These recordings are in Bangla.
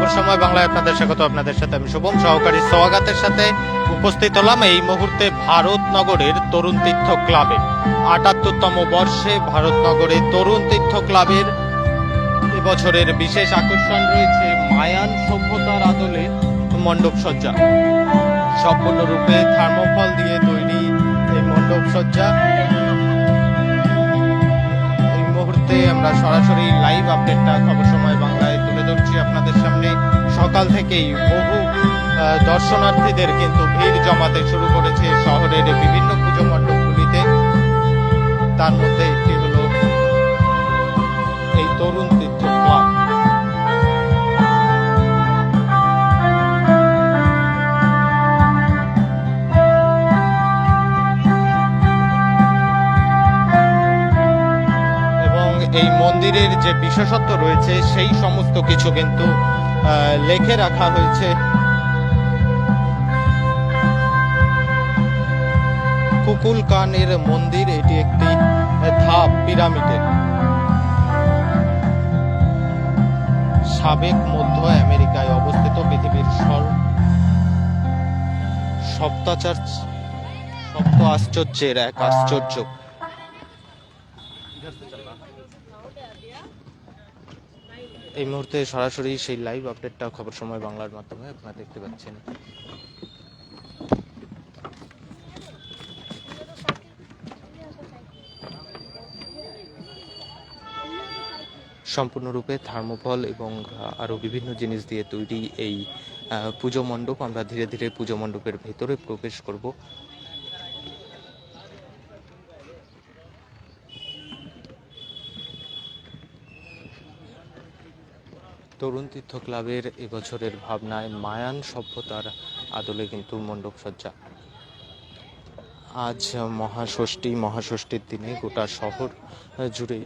খবর সময় বাংলায় আপনাদের স্বাগত, আপনাদের সাথে আমি শুভম, সহকারী সোয়াগাতের সাথে উপস্থিত হলাম এই মুহূর্তে ভারত নগরের তরুণ তীর্থ ক্লাবে। আটাত্তরতম বর্ষে ভারত নগরে তরুণ তীর্থ ক্লাবের এবছরের বিশেষ আকর্ষণ রয়েছে মায়ান সভ্যতার আদলে মণ্ডপ সজ্জা। সম্পূর্ণরূপে থার্মোফল দিয়ে তৈরি এই মণ্ডপ সজ্জা। এই মুহূর্তে আমরা সরাসরি লাইভ আপডেটটা খবর সময় বাংলায় আপনাদের সামনে। সকাল থেকেই বহু দর্শনার্থীদের কিন্তু ভিড় জমাতে শুরু করেছে শহরের বিভিন্ন পুজো মণ্ডপগুলিতে। তার মধ্যে যে বিশেষত্ব রয়েছে, সেই সমস্ত কিছু কিন্তু লেখে রাখা হয়েছে। কুকুল কানের মন্দির, এটি একটি ধাপ পিরামিডের। সাবেক মধ্য আমেরিকায় অবস্থিত পৃথিবীর সর, সপ্তাচার, সপ্ত আশ্চর্যের এক আশ্চর্য এই মুহূর্তে সরাসরি সেই লাইভ আপডেটটা খবর সময় বাংলার মাধ্যমে আপনারা দেখতে পাচ্ছেন। সম্পূর্ণরূপে থার্মোফল এবং আহ, আরও বিভিন্ন জিনিস দিয়ে তৈরি এই পুজো মণ্ডপ আমরা ধীরে ধীরে পুজো মণ্ডপের ভেতরে প্রবেশ করব। তরুণ তীর্থ ক্লাবের এবছরের ভাবনায় মায়ান সভ্যতার আদলে কিন্তু মণ্ডপ সজ্জা। আজ মহাষষ্ঠী, মহাষষ্ঠীর দিনে গোটা শহর জুড়ে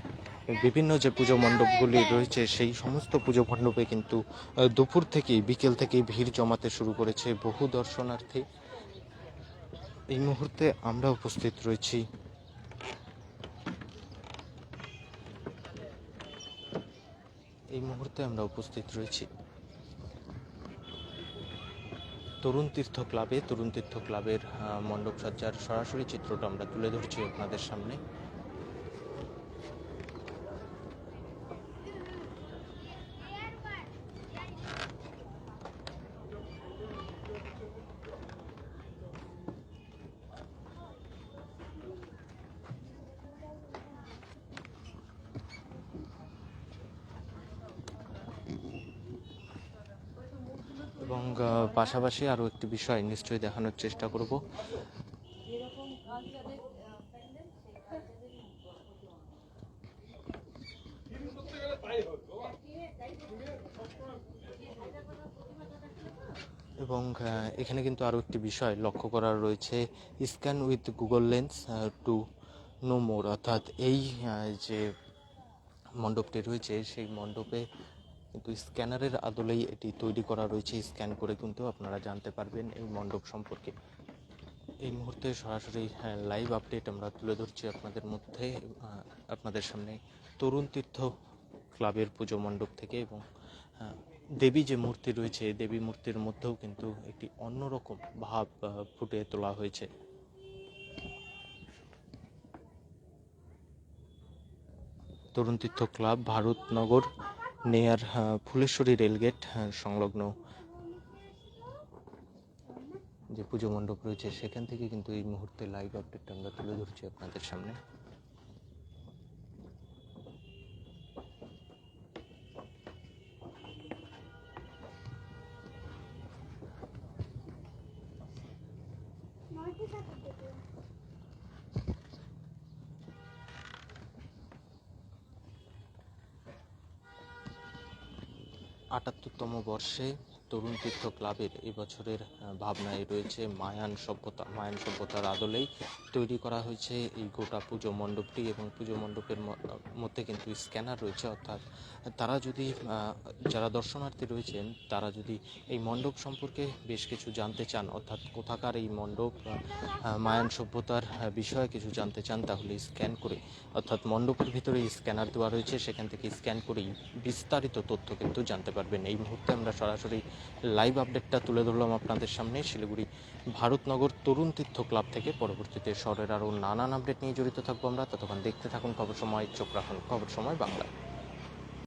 বিভিন্ন যে পুজো মণ্ডপগুলি রয়েছে, সেই সমস্ত পুজো মণ্ডপে কিন্তু দুপুর থেকেই, বিকেল থেকেই ভিড় জমাতে শুরু করেছে বহু দর্শনার্থী। এই মুহূর্তে আমরা উপস্থিত রয়েছি এই মুহূর্তে আমরা উপস্থিত রয়েছি। তরুণ তীর্থ ক্লাবে, তরুণ তীর্থ ক্লাবের মণ্ডপ সজ্জার সরাসরি চিত্রটা আমরা তুলে ধরছি আপনাদের সামনে। এবং পাশাপাশি আরও একটি বিষয় নিশ্চয়ই দেখানোর চেষ্টা করব। এবং এখানে কিন্তু আরও একটি বিষয় লক্ষ্য করার রয়েছে, scan with Google Lens to know more. অর্থাৎ এই যে মণ্ডপটি রয়েছে, সেই মণ্ডপে কিন্তু স্ক্যানারের আদলেই এটি তৈরি করা রয়েছে। স্ক্যান করে কিন্তু আপনারা জানতে পারবেন এই মণ্ডপ সম্পর্কে। এই মুহূর্তে সরাসরি লাইভ আপডেট আমরা তুলে ধরছি আপনাদের মধ্যে আপনাদের সামনে তরুণ তীর্থ ক্লাবের পুজো মণ্ডপ থেকে এবং দেবী যে মূর্তি রয়েছে দেবী মূর্তির মধ্যেও কিন্তু একটি অন্যরকম ভাব ফুটে তোলা হয়েছে। তরুণ তীর্থ ক্লাব, ভারতনগর নেয়ার ফুলেশ্বরী রেলগেট সংলগ্ন যে পুজো মণ্ডপ রয়েছে, সেখান থেকে কিন্তু এই মুহূর্তে লাইভ আপডেটটা আমরা তুলে ধরছি আপনাদের সামনে। আটাত্তরতম বর্ষে তরুণ তীর্থ ক্লাবের এবছরের ভাবনায় রয়েছে মায়ান সভ্যতা, মায়ান সভ্যতার আদলেই তৈরি করা হয়েছে এই গোটা পুজো মণ্ডপটি এবং পুজো মণ্ডপের মধ্যে কিন্তু স্ক্যানার রয়েছে। অর্থাৎ তারা যদি যারা দর্শনার্থী রয়েছেন, তারা যদি এই মণ্ডপ সম্পর্কে বেশ কিছু জানতে চান, অর্থাৎ কোথাকার এই মণ্ডপ মায়ান সভ্যতার বিষয়ে কিছু জানতে চান, তাহলে স্ক্যান করে, অর্থাৎ মণ্ডপের ভিতরে স্ক্যানার দেওয়া রয়েছে, সেখান থেকে স্ক্যান করেই বিস্তারিত তথ্য কিন্তু জানতে পারবেন। এই মুহূর্তে আমরা সরাসরি লাইভ আপডেটটা তুলে ধরলাম আপনাদের সামনে। শিলিগুড়ি ভারতনগর তরুণ তীর্থ ক্লাব থেকে। পরবর্তীতে শহরের আরও নানান আপডেট নিয়ে জড়িত থাকব আমরা। ততক্ষণ দেখতে থাকুন খবর সময়, চোখ রাখুন খবর সময় বাংলা।